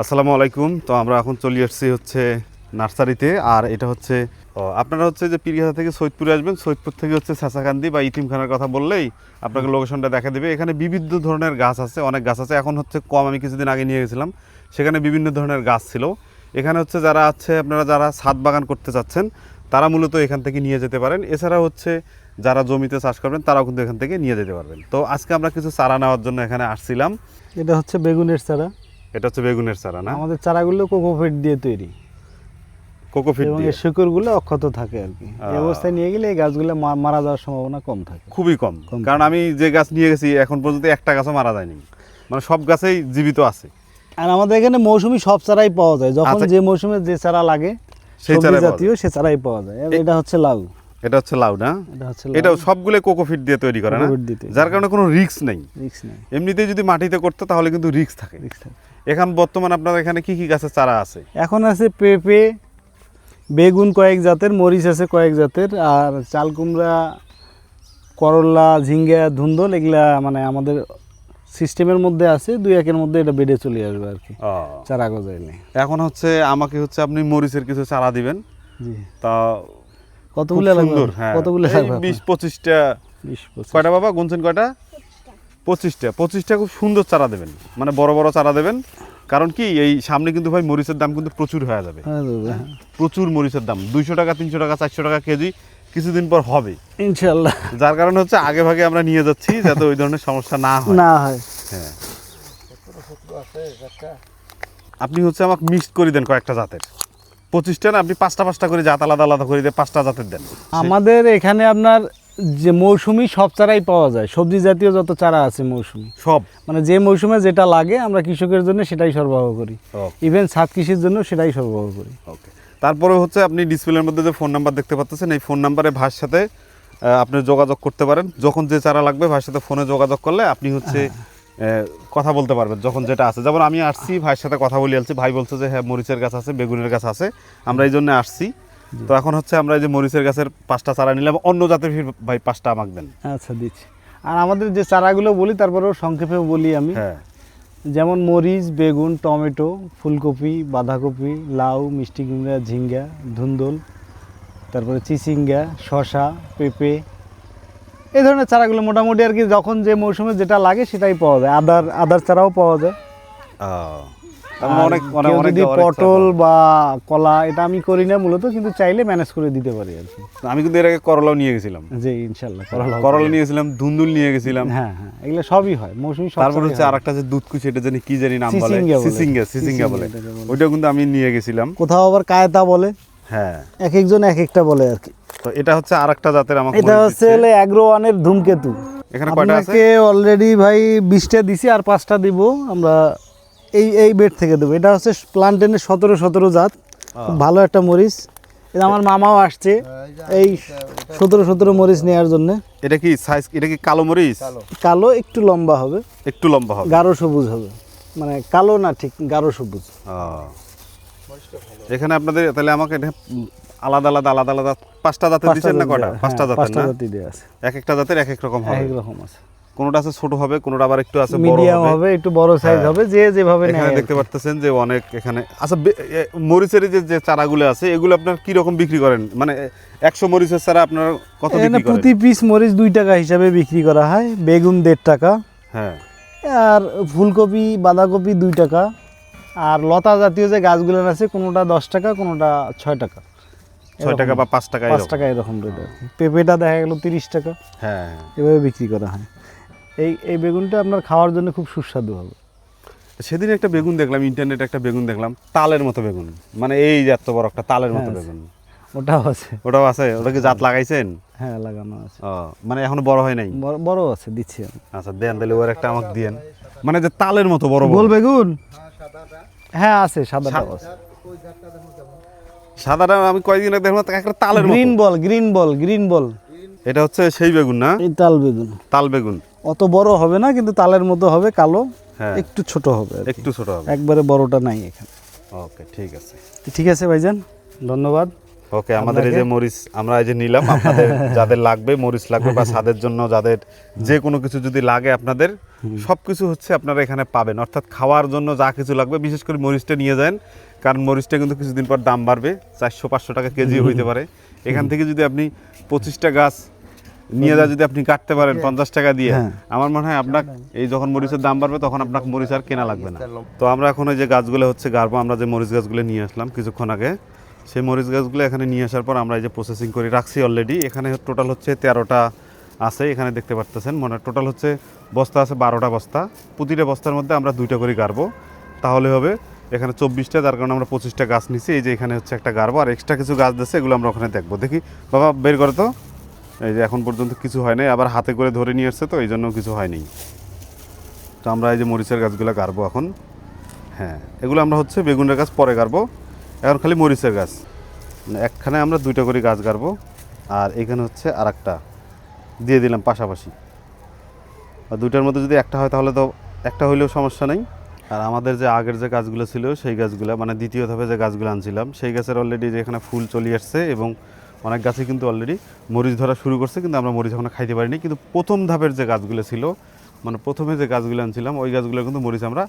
আসসালামু আলাইকুম। তো আমরা এখন চলে আসছি হচ্ছে নার্সারিতে, আর এটা হচ্ছে আপনারা হচ্ছে যে পিরিয়াদা থেকে সৈয়দপুরে আসবেন, সৈয়দপুর থেকে হচ্ছে সাসাকান্দি বা ইতিমখানার কথা বললেই আপনাকে লোকেশনটা দেখা দেবে। এখানে বিভিন্ন ধরনের গাছ আছে, অনেক গাছ আছে। এখন হচ্ছে কম, আমি কিছুদিন আগে নিয়ে গেছিলাম। সেখানে বিভিন্ন ধরনের গাছ ছিল। এখানে হচ্ছে যারা আছে, আপনারা যারা ছাদ বাগান করতে চাচ্ছেন, তারা মূলত এখান থেকে নিয়ে যেতে পারেন। এছাড়া হচ্ছে যারা জমিতে চাষ করবেন, তারাও কিন্তু এখান থেকে নিয়ে যেতে পারবেন। তো আজকে আমরা কিছু চারা নেওয়ার জন্য এখানে আসছিলাম। এটা হচ্ছে বেগুনের চারা। এটা হচ্ছে বেগুনের চারা না? আমাদের চারাগুলো কোকোফিট দিয়ে তৈরি। কোকোফিট এবং এর শিকড়গুলো অক্ষত থাকে আর কি। এই অবস্থায় নিয়ে গেলে এই গাছগুলো মারা যাওয়ার সম্ভাবনা কম থাকে। খুবই কম। কারণ আমি যে গাছ নিয়ে গেছি এখন পর্যন্ত একটা গাছও মারা যায়নি। মানে সব গাছেই জীবিত আছে। আর আমাদের এখানে মৌসুমি সব চারাই পাওয়া যায়। যখন আচ্ছা। যে মৌসুমে যে চারা লাগে সেই পাওয়া জাতীয় সে চারাই পাওয়া যায়। এটা হচ্ছে লাউ। এটা হচ্ছে লাউ না? এটা হচ্ছে এটা সবগুলো কোকোফিট দিয়ে তৈরি করে না। যার কারণে কোনো রিস্ক নেই। রিক্স নেই। এমনিতেই যদি মাটিতে করতে তাহলে কিন্তু রিস্ক থাকে। রিক্স থাকে। এখন বর্তমান আপনার এখানে কি কি গাছের চারা আছে? এখন আছে পেঁপে বেগুন কয়েক জাতের মরিচ আছে কয়েক জাতের আর চাল কুমড়া করলা ঝিঙ্গা ধুন্দল এগুলা মানে আমাদের সিস্টেমের মধ্যে আছে দুই একের মধ্যে এটা বেড়ে চলে আসবে আর কি চারা গজাইলে। এখন হচ্ছে আমাকে হচ্ছে আপনি মরিচের কিছু চারা দিবেন। জি। তা কতগুলো লাগবে? হ্যাঁ। কতগুলো লাগবে বিশ পঁচিশটা। কয়টা বাবা? গুনছেন কয়টা? পঁচিশটা। পঁচিশটা খুব সুন্দর চারা দেবেন। মানে বড় বড় চারা দেবেন। কারণ কি এই সামনে কিন্তু ভাই মরিচের দাম কিন্তু প্রচুর হয়ে যাবে। হ্যাঁ। প্রচুর মরিচের দাম। দুইশো টাকা তিনশো টাকা চারশো টাকা কেজি কিছুদিন পর হবে। ইনশাল্লাহ। যার কারণে হচ্ছে আগে ভাগে আমরা নিয়ে যাচ্ছি যাতে ওই ধরনের সমস্যা না হয়। না হয়। হ্যাঁ। আপনি হচ্ছে আমাকে মিক্স করে দেন কয়েকটা জাতের। পঁচিশটা না আপনি পাঁচটা পাঁচটা করে জাত আলাদা আলাদা করে দিয়ে পাঁচটা জাতের দেন। আমাদের এখানে আপনার যে মৌসুমি সব চারাই পাওয়া যায় সবজি জাতীয় যত চারা আছে মৌসুমি। সব। মানে যে মৌসুমে যেটা লাগে আমরা কৃষকের জন্য সেটাই সরবরাহ করি। ইভেন ছাদ কৃষির জন্য সেটাই সরবরাহ করি। ওকে তারপরে হচ্ছে আপনি ডিসপ্লের মধ্যে যে ফোন নাম্বার দেখতে পাচ্ছেন এই ফোন নাম্বারে ভার সাথে আপনি যোগাযোগ করতে পারেন। যখন যে চারা লাগবে ভাইয়ের সাথে ফোনে যোগাযোগ করলে আপনি হচ্ছে কথা বলতে পারবেন যখন যেটা আছে। যেমন আমি আসছি ভাইয়ের সাথে কথা বলে আসছি। ভাই বলছে যে হ্যাঁ মরিচের গাছ আছে বেগুনের গাছ আছে। আমরা এই জন্য আসছি। তো এখন হচ্ছে আমরা এই যে মরিচের গাছের পাঁচটা চারা নিলাম অন্য জাতের ফির ভাই পাঁচটা আমাকে দেন। আচ্ছা দিচ্ছি। আর আমাদের যে চারাগুলো বলি তারপরেও সংক্ষেপে বলি আমি। হ্যাঁ। যেমন মরিচ বেগুন টমেটো ফুলকপি বাঁধাকপি লাউ মিষ্টি কুমড়া ঝিঙ্গা ধুন্দল তারপরে চিচিঙ্গা শশা পেঁপে এই ধরনের চারাগুলো মোটামুটি আর কি যখন যে মৌসুমে যেটা লাগে সেটাই পাওয়া যায়। আদার আদার চারাও পাওয়া যায়। যদি পটল বা কলা এটা আমি করি না মূলত কিন্তু চাইলে ম্যানেজ করে দিতে পারি আর কি। আমি কিন্তু এর আগে করলাও নিয়ে গেছিলাম। জি ইনশাল্লাহ করলা করলা নিয়েছিলাম ধুন্দুল নিয়ে গেছিলাম হ্যাঁ হ্যাঁ এগুলো সবই হয় মৌসুমি সব তারপর হচ্ছে। আর একটা যে দুধ কুচি এটা জানি কি জানি নাম বলে। সিসিঙ্গা সিসিঙ্গা বলে। ওইটা কিন্তু আমি নিয়ে গেছিলাম। কোথাও আবার কায়তা বলে? হ্যাঁ। এক একজন এক একটা বলে আর কি। তো এটা হচ্ছে আর একটা জাতের আমাকে এটা হচ্ছে। হলে অ্যাগ্রো ওয়ানের ধূমকেতু। এখানে কয়টা আছে? অলরেডি ভাই বিশটা দিছি আর পাঁচটা দিব আমরা এই এই বেড থেকে দেবো। এটা হচ্ছে প্লান্টেনের সতেরো সতেরো জাত। খুব ভালো একটা মরিচ। এটা আমার মামাও আসছে এই সতেরো সতেরো মরিচ নেওয়ার জন্য। এটা কি সাইজ এটা কি কালো মরিচ? কালো। একটু লম্বা হবে। একটু লম্বা হবে। গাঢ় সবুজ হবে। মানে কালো না ঠিক গাঢ় সবুজ। এখানে আপনাদের তাহলে আমাকে এটা আলাদা আলাদা আলাদা আলাদা পাঁচটা জাতের দিচ্ছেন না কটা হ্যাঁ, পাঁচটা জাতের পাঁচটা না? জাতি দেওয়া আছে। এক একটা জাতের এক এক রকম হবে। এক রকম আছে। কোনোটা আছে ছোট হবে কোনোটা আবার একটু আছে বড় হবে। একটু বড় সাইজ হ্যাঁ। হবে যে যেভাবে এখানে দেখতে পারতেছেন যে অনেক এখানে আচ্ছা মরিচের যে যে চারাগুলো আছে এগুলো আপনার কি রকম বিক্রি করেন? মানে একশো মরিচের চারা আপনার কত বিক্রি করেন? প্রতি পিস মরিচ দুই টাকা হিসাবে বিক্রি করা হয় বেগুন দেড় টাকা। হ্যাঁ। আর ফুলকপি বাঁধাকপি দুই টাকা। আর লতা জাতীয় যে গাছগুলো আছে কোনোটা দশ টাকা কোনোটা ছয় টাকা। ছয় টাকা বা পাঁচ টাকা পাঁচ টাকা এরকম রেট পেঁপেটা দেখা গেল তিরিশ টাকা। হ্যাঁ হ্যাঁ। এভাবে বিক্রি করা হয়। এই এই বেগুনটা আপনার খাওয়ার জন্য খুব সুস্বাদু হবে। সেদিন একটা বেগুন দেখলাম ইন্টারনেটে একটা বেগুন দেখলাম তালের মতো বেগুন। মানে এই যে এত বড় একটা তালের মতো হ্যাঁ, বেগুন। ওটাও আছে। ওটাও আছে? ওটা কি জাত লাগাইছেন? হ্যাঁ লাগানো আছে। ও মানে এখনও বড় হয় নাই? বড় আছে দিচ্ছি আচ্ছা দেন তাহলে ওর একটা আমাকে দিয়েন। মানে যে তালের মতো বড় গোল বেগুন? হ্যাঁ আছে সাদাটাও আছে। সাদাটা আমি কয়েকদিন আগে দেখলাম একটা তালের green ball green ball green ball. এটা হচ্ছে সেই বেগুন না? এই তাল বেগুন। তাল বেগুন। অত বড় হবে না কিন্তু তালের মতো হবে কালো হ্যাঁ। একটু ছোট হবে একটু ছোট হবে। একবারে বড়টা নাই এখানে। ওকে ঠিক আছে। ঠিক আছে ভাইজান ধন্যবাদ। ওকে আমাদের এই যে মরিচ আমরা এই যে নিলাম আপনাদের যাদের লাগবে মরিচ লাগবে বা ছাদের জন্য যাদের যে কোনো কিছু যদি লাগে আপনাদের সব কিছু হচ্ছে আপনারা এখানে পাবেন। অর্থাৎ খাওয়ার জন্য যা কিছু লাগবে বিশেষ করে মরিচটা নিয়ে যান কারণ মরিচটা কিন্তু কিছুদিন পর দাম বাড়বে চারশো পাঁচশো টাকা কেজি হইতে পারে। এখান থেকে যদি আপনি পঁচিশটা গাছ নিয়ে যা যদি আপনি কাটতে পারেন পঞ্চাশ টাকা দিয়ে হ্যাঁ। আমার মনে হয় আপনার এই যখন মরিচের দাম বাড়বে তখন আপনার মরিচ আর কেনা লাগবে না। তো আমরা এখন ওই যে গাছগুলো হচ্ছে গাড়বো আমরা যে মরিচ গাছগুলো নিয়ে আসলাম কিছুক্ষণ আগে সেই মরিচ গাছগুলো এখানে নিয়ে আসার পর আমরা এই যে প্রসেসিং করে রাখছি অলরেডি এখানে টোটাল হচ্ছে তেরোটা আছে এখানে দেখতে পারতেছেন মানে টোটাল হচ্ছে বস্তা আছে বারোটা বস্তা। প্রতিটা বস্তার মধ্যে আমরা দুইটা করে গাড়বো। তাহলে হবে এখানে চব্বিশটা যার কারণে আমরা পঁচিশটা গাছ নিছি। এই যে এখানে হচ্ছে একটা গাড়বো আর এক্সট্রা কিছু গাছ দিচ্ছে এগুলো আমরা ওখানে দেখব। দেখি বাবা বের করো তো। এই যে এখন পর্যন্ত কিছু হয় নাই, আবার হাতে করে ধরে নিয়ে আসছে তো, এই জন্য কিছু হয়নি। তো আমরা এই যে মরিচের গাছগুলো গাড়বো এখন। হ্যাঁ এগুলো আমরা হচ্ছে বেগুনের গাছ পরে গাড়বো এখন খালি মরিচের গাছ। মানে একখানে আমরা দুইটা করে গাছ গাড়বো আর এখানে হচ্ছে আর একটা দিয়ে দিলাম পাশাপাশি। আর দুইটার মধ্যে যদি একটা হয় তাহলে তো একটা হইলেও সমস্যা নেই। আর আমাদের যে আগের যে গাছগুলো ছিল, সেই গাছগুলো মানে দ্বিতীয় ধাপে যে গাছগুলো আনছিলাম, সেই গাছের অলরেডি যেখানে ফুল চলে আসছে এবং অনেক গাছে কিন্তু অলরেডি মরিচ ধরা শুরু করছে, কিন্তু আমরা মরিচ এখনও খাইতে পারিনি। কিন্তু প্রথম ধাপের যে গাছগুলো ছিল মানে প্রথমে যে গাছগুলো আনছিলাম, ওই গাছগুলো কিন্তু মরিচ আমরা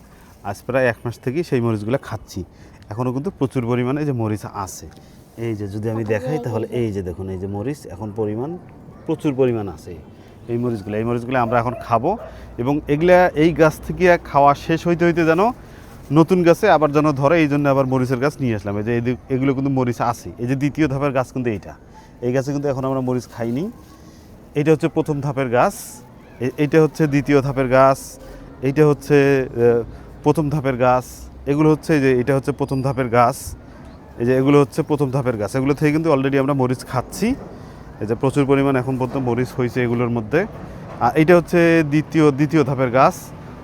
আজ প্রায় এক মাস থেকেই সেই মরিচগুলো খাচ্ছি। এখনও কিন্তু প্রচুর পরিমাণে যে মরিচ আছে। এই যে যদি আমি দেখাই, তাহলে এই যে দেখুন, এই যে মরিচ, এখন পরিমাণ প্রচুর পরিমাণ আছে এই মরিচগুলো। এই মরিচগুলো আমরা এখন খাব এবং এগুলা, এই গাছ থেকে খাওয়া শেষ হইতে হইতে যেন নতুন গাছে আবার যেন ধরে এই জন্য আবার মরিচের গাছ নিয়ে আসলাম। এই যে এগুলো কিন্তু মরিচ আছে। এই যে দ্বিতীয় ধাপের গাছ কিন্তু এইটা। এই গাছে কিন্তু এখন আমরা মরিচ খাইনি। এইটা হচ্ছে প্রথম ধাপের গাছ। এইটা হচ্ছে দ্বিতীয় ধাপের গাছ। এইটা হচ্ছে প্রথম ধাপের গাছ। এগুলো হচ্ছে যে, এটা হচ্ছে প্রথম ধাপের গাছ। এই যে এগুলো হচ্ছে প্রথম ধাপের গাছ। এগুলো থেকে কিন্তু অলরেডি আমরা মরিচ খাচ্ছি। এই যে প্রচুর পরিমাণ এখন পর্যন্ত মরিচ হয়েছে এগুলোর মধ্যে। আর এইটা হচ্ছে দ্বিতীয় দ্বিতীয় ধাপের গাছ।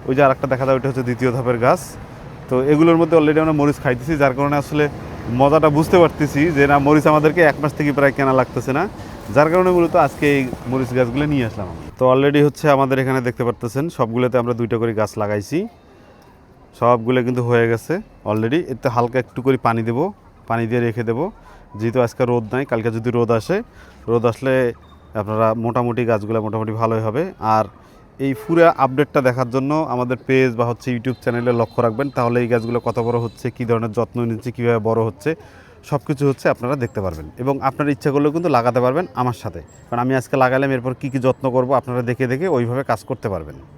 ওই যে আরেকটা দেখা যায় ওইটা হচ্ছে দ্বিতীয় ধাপের গাছ। তো এগুলোর মধ্যে অলরেডি আমরা মরিচ খাইতেছি, যার কারণে আসলে মজাটা বুঝতে পারতেছি যে না, মরিচ আমাদেরকে এক মাস থেকে প্রায় কেনা লাগতেছে না। যার কারণে মূলত আজকে এই মরিচ গাছগুলো নিয়ে আসলাম। তো অলরেডি হচ্ছে আমাদের এখানে দেখতে পারতেছেন, সবগুলোতে আমরা দুইটা করে গাছ লাগাইছি। সবগুলো কিন্তু হয়ে গেছে অলরেডি এতে হালকা একটু করে পানি দেবো, পানি দিয়ে রেখে দেবো। যেহেতু আজকে রোদ নাই, কালকে যদি রোদ আসে, রোদ আসলে আপনারা মোটামুটি গাছগুলো মোটামুটি ভালোই হবে। আর এই ফুরে আপডেটটা দেখার জন্য আমাদের পেজ বা হচ্ছে ইউটিউব চ্যানেলে লক্ষ্য রাখবেন। তাহলে এই গাছগুলো কত বড় হচ্ছে, কী ধরনের যত্ন নিচ্ছে, কীভাবে বড় হচ্ছে সব কিছু হচ্ছে আপনারা দেখতে পারবেন। এবং আপনার ইচ্ছা করলেও কিন্তু লাগাতে পারবেন আমার সাথে। কারণ আমি আজকে লাগালাম, এরপর কী কী যত্ন করব আপনারা দেখে দেখে ওইভাবে কাজ করতে পারবেন।